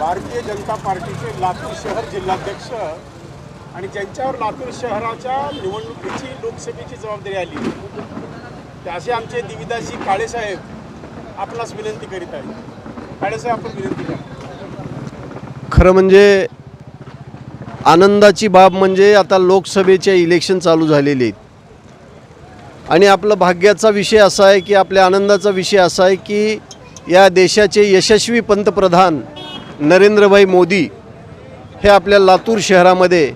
भारतीय जनता पार्टीचे लातूर शहर जिल्हाध्यक्ष आणि ज्यांच्यावर लातूर शहराच्या निवडणुकीची लोकसभेची जबाबदारी आली ते असे आमचे दिविदाशी काळेसाहेब आपणास विनंती करीत आहेत. काळेसाहेब आपण विनंती करा. खरं म्हणजे आनंदाची बाब म्हणजे आता लोकसभेचे इलेक्शन चालू झालेले आहेत. आणि आपलं भाग्याचा विषय असा आहे की आपल्या आनंदाचा विषय असा आहे की या देशाचे यशस्वी पंतप्रधान नरेंद्रभाई मोदी हे आपल्या लातूर शहरामध्ये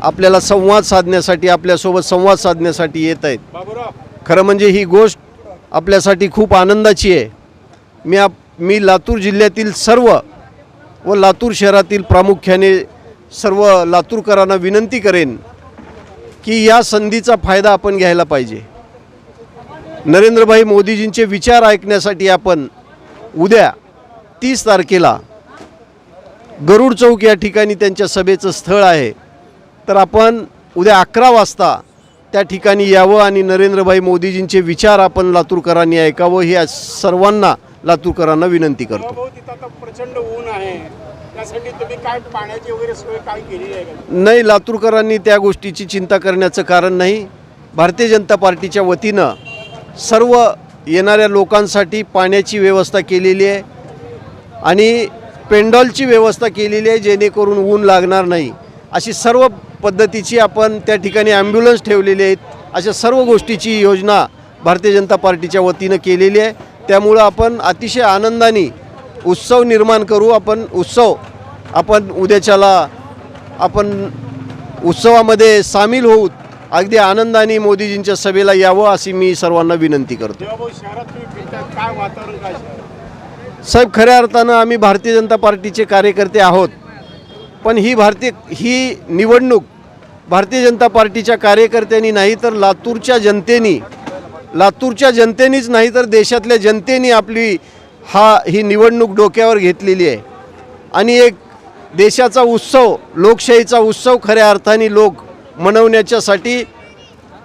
आपल्याला संवाद साधण्यासाठी आपल्यासोबत संवाद साधण्यासाठी येत आहेत. खरं म्हणजे ही गोष्ट आपल्यासाठी खूप आनंदाची आहे. मी आप मी लातूर जिल्ह्यातील सर्व व लातूर शहरातील प्रामुख्याने सर्व लातूरकरांना विनंती करेन की या संधीचा फायदा आपण घ्यायला पाहिजे. नरेंद्रभाई मोदीजींचे विचार ऐकण्यासाठी आपण उद्या तीस तारखेला गरुड चौक या ठिकाणी त्यांच्या सभेचं स्थळ आहे. तर आपण उद्या अकरा वाजता त्या ठिकाणी यावं आणि नरेंद्रभाई मोदीजींचे विचार आपण लातूरकरांनी ऐकावं ही सर्वांना लातूरकरांना विनंती करतो. प्रचंड ऊन आहे. त्यासाठी तुम्ही काय पाण्याची वगैरे सोय काय केली आहे? नाही लातूरकरांनी त्या गोष्टीची चिंता करण्याचं कारण नाही. भारतीय जनता पार्टीच्या वतीनं सर्व येणाऱ्या लोकांसाठी पाण्याची व्यवस्था केलेली आहे. आणि पेंडॉलची व्यवस्था केलेली आहे जेणेकरून ऊन लागणार नाही. अशी सर्व पद्धतीची आपण त्या ठिकाणी ॲम्ब्युलन्स ठेवलेले आहेत. अशा सर्व गोष्टीची योजना भारतीय जनता पार्टीच्या वतीनं केलेली आहे. त्यामुळं आपण अतिशय आनंदाने उत्सव निर्माण करू. आपण उत्सव आपण उद्याच्याला आपण उत्सवामध्ये सामील होऊ. अगदी आनंदाने मोदीजींच्या सभेला यावं अशी मी सर्वांना विनंती करतो. साहेब खऱ्या अर्थानं आम्ही भारतीय जनता पार्टीचे कार्यकर्ते आहोत. पण ही भारतीय ही निवडणूक भारतीय जनता पार्टीच्या कार्यकर्त्यांनी नाही तर लातूरच्या जनतेनी लातूरच्या जनतेनीच नाही तर देशातल्या जनतेनी आपली हा ही निवडणूक डोक्यावर घेतलेली आहे. आणि एक देशाचा उत्सव लोकशाहीचा उत्सव खऱ्या अर्थाने लोक मनवण्याच्यासाठी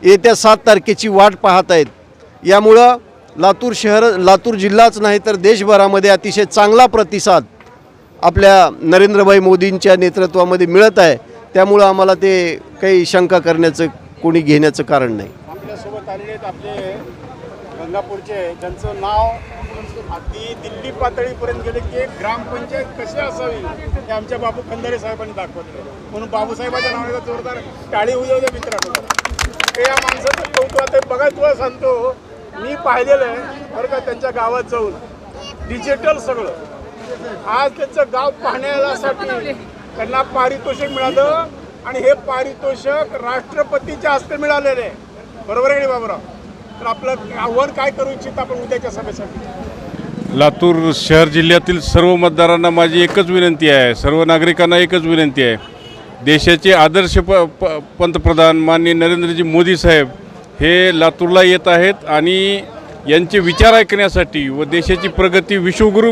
येत्या सात तारखेची वाट पाहत आहेत. यामुळं लातूर शहर लातूर जिल्हाच नाही तर देशभरामध्ये अतिशय चांगला प्रतिसाद आपल्या नरेंद्रभाई मोदींच्या नेतृत्वामध्ये मिळत आहे. त्यामुळं आम्हाला ते काही शंका करण्याचं कोणी घेण्याचं कारण नाही. आपल्यासोबत आलेले आपले गंगापूरचे. ज्यांचं नाव अगदी दिल्ली पातळीपर्यंत गेले की एक ग्रामपंचायत कशी असावी हे आमच्या बाबू खंदारे साहेबांनी दाखवले म्हणून बाबूसाहेबाच्या नावाचा जोरदार टाळी होऊ मित्रांनो. हे या माणसाचं कौतुक आता बघा तुला सांगतो मी पाहिलेलं आहे बरं का त्यांच्या गावात जाऊन. डिजिटल सगळं. आज त्यांचं गाव पाहण्यासाठी त्यांना पारितोषिक मिळालं आणि हे पारितोषिक राष्ट्रपतीच्या हस्ते मिळालेलं आहे. बरोबर आहे बाबूराव? तर आपलं आव्हान काय करू इच्छित आपण उद्याच्या सभेसाठी? लातूर शहर जिल्ह्यातील सर्व मतदारांना माझी एकच विनंती आहे सर्व नागरिकांना एकच विनंती आहे. देशाचे आदर्श प प पंतप्रधान माननीय नरेंद्रजी मोदी साहेब हे लातूरला येत आहेत आणि यांचे विचार ऐकण्यासाठी व देशाची प्रगती विश्वगुरू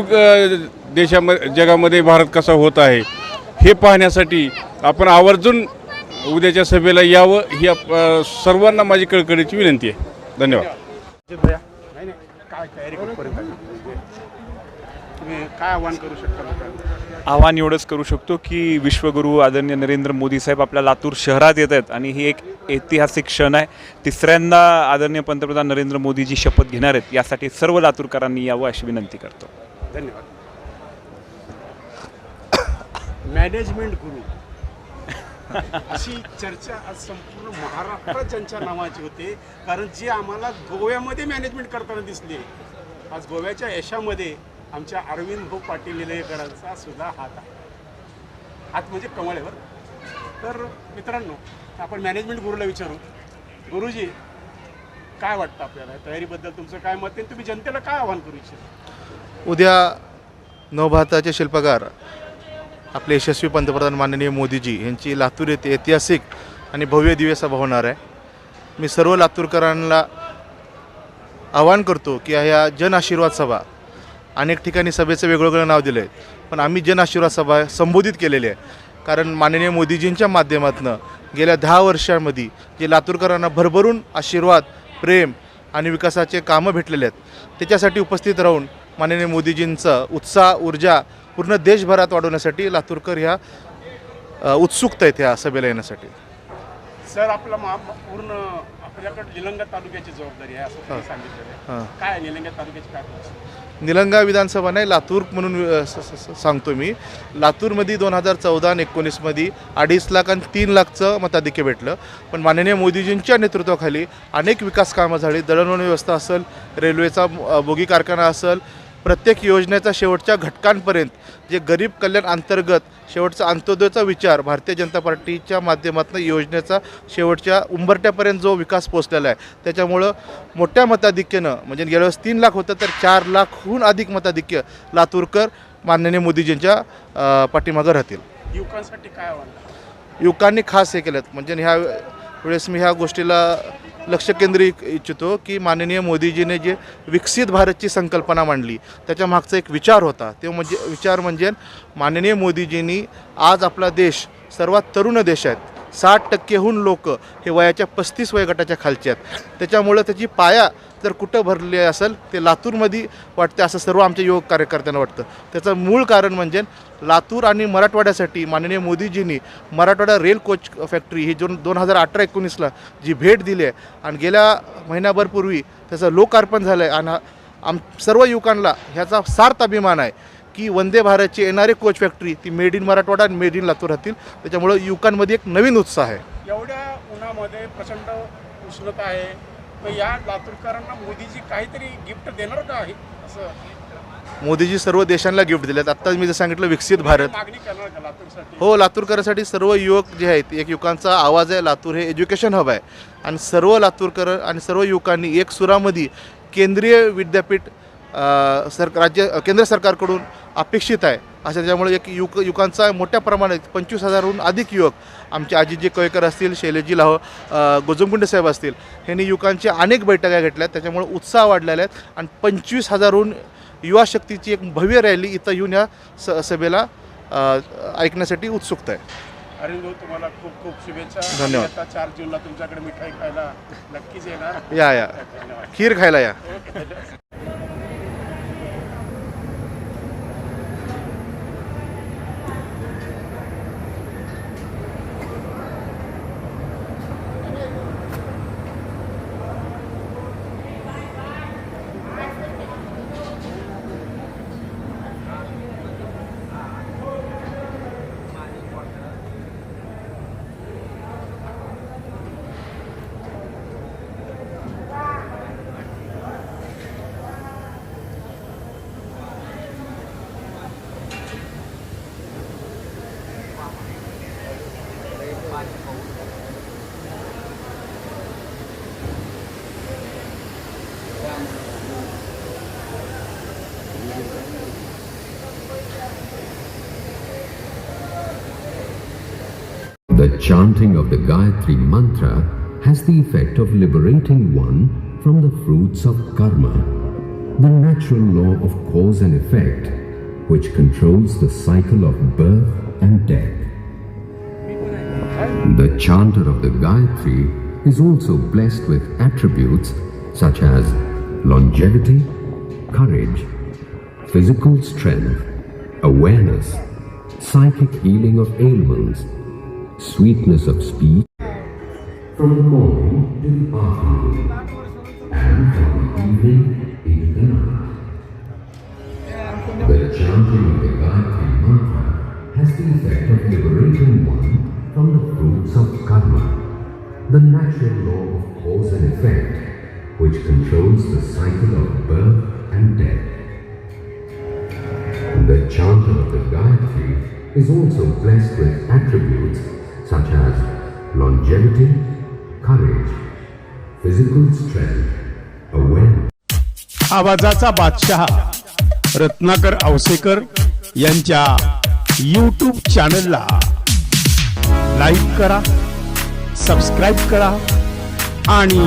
देशामध्ये जगामध्ये भारत कसा होत आहे हे पाहण्यासाठी आपण आवर्जून उद्याच्या सभेला यावं ही आप- सर्वांना माझी कळकळीची विनंती आहे. धन्यवाद नाही नाही काय तयारी कुठपर्यंत आहे? तुम्ही काय आव्हान करू शकता लोकांना? आव्हान एवढंच करू शकतो की विश्वगुरू आदरणीय नरेंद्र मोदी साहेब आपल्या लातूर शहरात येत आहेत आणि ही एक ऐतिहासिक क्षण आहे. तिसऱ्यांदा आदरणीय पंतप्रधान नरेंद्र मोदीजी शपथ घेणार आहेत. यासाठी सर्व लातूरकरांनी यावं अशी विनंती करतो. धन्यवाद. मॅनेजमेंट गुरु. अशी चर्चा आज संपूर्ण महाराष्ट्रात ज्यांच्या नावाची होते कारण जे आम्हाला गोव्यामध्ये मॅनेजमेंट करताना दिसले आज गोव्याच्या यशामध्ये आमच्या अरविंद भाऊ पाटील निलयकरांचा सुद्धा हात आहे. हात म्हणजे कमळ आहे बरं तर मित्रांनो आपण मॅनेजमेंट गुरुला विचारू. गुरुजी काय वाटतं आपल्याला? तयारीबद्दल तुमचं काय मत आहे? तुम्ही जनतेला काय आव्हान करू इच्छिता? उद्या नवभारताचे शिल्पकार आपले यशस्वी पंतप्रधान माननीय मोदीजी यांची लातूर येथे ऐतिहासिक आणि भव्य दिव्य सभा होणार आहे. मी सर्व लातूरकरांना आवाहन करतो की ह्या जन आशीर्वाद सभा अनेक ठिकाणी सभेचं वेगवेगळं नाव दिलं आहे पण आम्ही जन आशीर्वाद सभा संबोधित केलेली आहे. कारण माननीय मोदीजींच्या माध्यमातून गेल्या दहा वर्षांमध्ये जे लातूरकरांना भरभरून आशीर्वाद प्रेम आणि विकासाचे कामं भेटलेले आहेत त्याच्यासाठी उपस्थित राहून माननीय मोदीजींचं उत्साह ऊर्जा पूर्ण देशभरात वाढवण्यासाठी लातूरकर ह्या अ, उत्सुक आहेत ह्या सभेला येण्यासाठी. सर आपला मा- पूर्ण आपल्याकडे निलंगा तालुक्याची जबाबदारी आहे असं सांगितलेलं. आहे. काय निलंगा तालुक्याची काय? निलंगा विधानसभा नाही लातूर म्हणून सांगतो मी. लातूरमध्ये दोन हजार चौदा आणि एकोणीसमध्ये अडीच लाख आणि तीन लाखचं मताधिक्य भेटलं. पण माननीय मोदीजींच्या नेतृत्वाखाली अनेक विकास कामं झाली. दळणवळण व्यवस्था असेल रेल्वेचा बोगी कारखाना असेल प्रत्येक योजनेचा शेवटच्या घटकांपर्यंत जे गरीब कल्याण अंतर्गत शेवटचा अंत्योदयचा विचार भारतीय जनता पार्टीच्या माध्यमातून योजनेचा शेवटच्या उंबरट्यापर्यंत जो विकास पोचलेला आहे त्याच्यामुळं मोठ्या मताधिक्यानं म्हणजे गेल्या वेळेस तीन लाख होतं तर चार लाखहून अधिक मताधिक्य लातूरकर माननीय मोदीजींच्या पाठीमागं राहतील. युवकांसाठी काय युवकांनी खास हे केलं म्हणजे ह्या वेळेस मी ह्या गोष्टीला लक्ष केंद्रित इच्छितो की माननीय मोदीजीने जे विकसित भारतची संकल्पना मांडली त्याच्या मागचा एक विचार होता. ते म्हणजे विचार म्हणजे माननीय मोदीजींनी आज आपला देश सर्वात तरुण देश आहेत. साठ टक्केहून लोक हे वयाच्या पस्तीस वयोगटाच्या खालचे आहेत. त्याच्यामुळं त्याची पाया जर कुठं भरली असेल ते लातूरमध्ये वाटते असं सर्व आमच्या योग कार्यकर्त्यांना वाटतं. त्याचं मूळ कारण म्हणजे लातूर आणि मराठवाड्यासाठी माननीय मोदीजींनी मराठवाडा रेल कोच फॅक्टरी ही जो दोन हजार अठरा एकोणीसला जी भेट दिली आहे आणि गेल्या महिन्याभरपूर्वी त्याचं लोकार्पण झालं आहे आणि आम सर्व युवकांना ह्याचा सार्थ अभिमान आहे. की वंदे भारतची येणारी कोच फॅक्टरी ती मेड इन मराठवाडा आणि मेड इन लातूर राहतील. त्याच्यामुळं युवकांमध्ये एक नवीन उत्साह आहे. एवढ्या उन्हामध्ये प्रचंड उष्णता आहे. मग या लातूरकरांना मोदीजी काहीतरी गिफ्ट देणार का आहे? असं. मोदीजी सर्व देशांना गिफ्ट दिलेत. आत्ता मी जर सांगितलं विकसित भारत. हो लातूरकरांसाठी सर्व युवक जे आहेत एक युवकांचा आवाज आहे लातूर हे एज्युकेशन हब आहे. आणि सर्व लातूरकर आणि सर्व युवकांनी एक सुरामध्ये केंद्रीय विद्यापीठ सर राज्य केंद्र सरकारकडून अपेक्षित आहे. अशा त्याच्यामुळे एक युवक युवकांचा मोठ्या प्रमाणात पंचवीस हजारहून अधिक युवक आमचे आजीजी कवेकर असतील शैलेजी लाहो अ, गोजमकुंडे साहेब असतील ह्यांनी युवकांच्या अनेक बैठका घेतल्या त्याच्यामुळे उत्साह वाढलेला आहे आणि पंचवीस हजारहून युवा शक्तीची एक भव्य रॅली इथं येऊन या स सभेला ऐकण्यासाठी उत्सुकता आहे. भाऊ तुम्हाला खूप खूप शुभेच्छा. धन्यवाद. चार जूनला तुमच्याकडे मिठाई खायला नक्कीच येणार. या या. खीर खायला या. Chanting of the Gayatri Mantra has the effect of liberating one from the fruits of karma, the natural law of cause and effect, which controls the cycle of birth and death. The chanter of the Gayatri is also blessed with attributes such as longevity, courage, physical strength, awareness, psychic healing of ailments, sweetness of speech, from the morning to the afternoon, and from the evening into the night. The chanting of the Gayatri Mantra has the effect of liberating one from the fruits of karma, the natural law of cause and effect, which controls the cycle of birth and death. The chanter of the Gayatri is also blessed with attributes such as longevity, courage, physical strength, awareness. आवाजाचा बादशहा रत्नाकर औसेकर यांच्या YouTube चॅनलला like करा subscribe करा आणि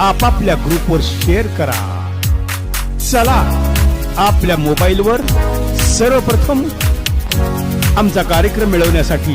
आपापल्या ग्रुपवर share करा चला आपल्या मोबाईलवर सर्वप्रथम आमचा कार्यक्रम मिळवण्यासाठी